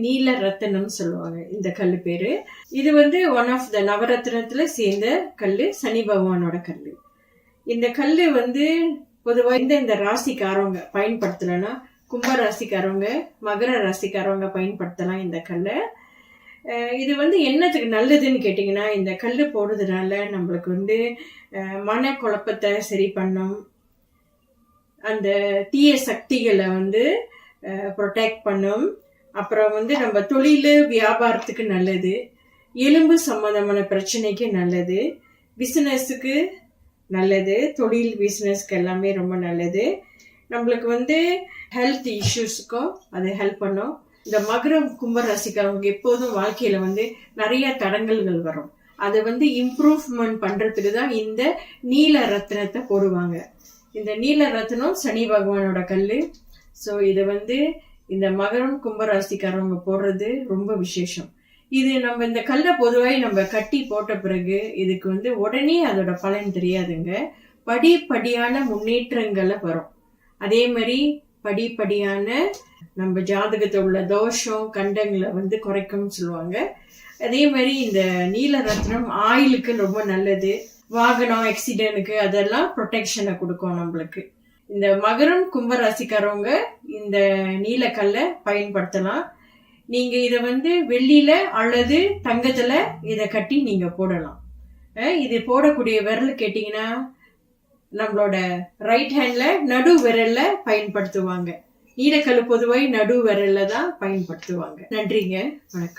நீல ரத்தனம் சொல்லுவாங்க. இந்த கல் பேரு. இது வந்து ஒன் ஆஃப் த நவரத்னத்துல சேர்ந்த கல் சனி பகவானோட கல் இந்த கல் வந்து பொதுவாக இந்த இந்த ராசிக்காரவங்க பயன்படுத்தலைன்னா கும்ப ராசிக்காரவங்க மகர ராசிக்காரவங்க பயன்படுத்தலாம் இந்த கல்லை. இது வந்து என்னத்துக்கு நல்லதுன்னு கேட்டிங்கன்னா இந்த கல் போடுறதுனால நம்மளுக்கு வந்து அஹ், மனக்குழப்பத்தை சரி பண்ணும். அந்த தீய சக்திகளை வந்து ப்ரொடெக்ட் பண்ணும். அப்புறம் வந்து நம்ம தொழில் வியாபாரத்துக்கு நல்லது. எலும்பு சம்மந்தமான பிரச்சனைக்கு நல்லது. பிஸ்னஸுக்கு நல்லது. தொழில் பிஸ்னஸ்க்கு எல்லாமே ரொம்ப நல்லது. நம்மளுக்கு வந்து ஹெல்த் இஷ்யூஸுக்கும் அது ஹெல்ப் பண்ணும். இந்த மகரம் கும்பராசிக்காரவங்க எப்போதும் வாழ்க்கையில வந்து நிறைய தடங்கல்கள் வரும். அதை வந்து இம்ப்ரூவ்மெண்ட் பண்றதுக்கு தான் இந்த நீல ரத்னத்தை போடுவாங்க. இந்த நீல ரத்னம் சனி பகவானோட கல் ஸோ இதை வந்து இந்த மகரம் கும்பராசிக்காரவங்க போடுறது ரொம்ப விசேஷம். இது நம்ம இந்த கல்லை பொதுவாக நம்ம கட்டி போட்ட பிறகு இதுக்கு வந்து உடனே அதோட பலன் தெரியாதுங்க. படிப்படியான முன்னேற்றங்களை வரும். அதே மாதிரி படிப்படியான நம்ம ஜாதகத்தில் உள்ள தோஷம் கண்டங்களை வந்து குறைக்கும்னு சொல்லுவாங்க. அதே மாதிரி இந்த நீல ரத்னம் ஆயிலுக்கு ரொம்ப நல்லது. வாகனம் ஆக்சிடென்ட்டுக்கு அதெல்லாம் ப்ரொடெக்ஷனை கொடுக்கும் நம்மளுக்கு. இந்த மகரம் கும்பராசிக்காரவங்க இந்த நீலக்கல்லை பயன்படுத்தலாம். நீங்க இதை வந்து வெள்ளியில அல்லது தங்கத்துல இதை கட்டி நீங்க போடலாம். இது போடக்கூடிய விரல் கேட்டிங்கன்னா நம்மளோட ரைட் ஹேண்ட்ல நடு விரல்ல பயன்படுத்துவாங்க. நீலக்கல் பொதுவாய் நடு விரல்ல தான் பயன்படுத்துவாங்க. நன்றிங்க. வணக்கம்.